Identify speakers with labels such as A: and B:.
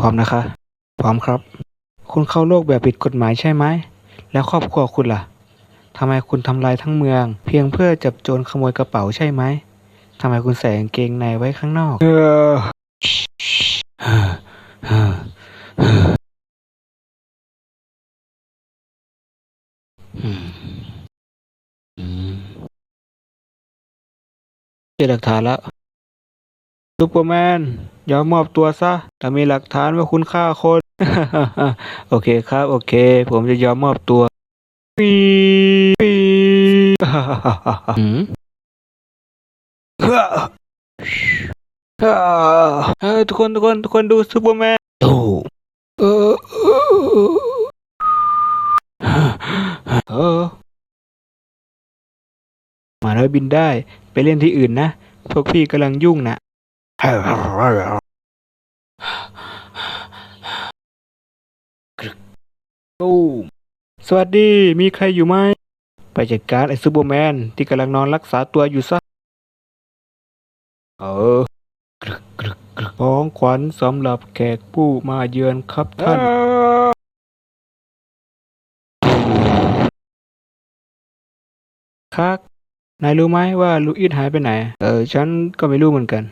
A: พร้อมนะคะ พร้อมครับ คุณเข้าโลกแบบผิดกฎหมายใช่ไหม แล้วครอบครัวคุณล่ะทำไมคุณทำลายทั้งเมือง เพียงเพื่อจับโจรขโมยกระเป๋าใช่ไหมทำไมคุณใส่กางเกงในไว้ข้างนอก เออเจอหลักฐานแล้วซูเปอร์แมน ยอมมอบตัวซะถ้ามีหลักฐานว่าคุณฆ่าคนโอเคครับ โอเค ผมจะยอมมอบตัวปีปีฮ้อเฮ้อเฮ้ยทุกคนทุกคนทุกคนดูซูเปอร์แมนโอ้เออเออเออมาแล้วบินได้ไปเล่นที่อื่นนะ พวกพี่กำลังยุ่งนะ ตูมสวัสดี มีใครอยู่ไหม ไปจัดการไอ้ซูเปอร์แมนที่กำลังนอนรักษาตัวอยู่ซะ เออกรึกกรึกกรึกของขวัญสำหรับแขกผู้มาเยือนครับท่าน ครับ นายรู้ไหมว่าลูอิสหายไปไหน เออ ฉันก็ไม่รู้เหมือนกัน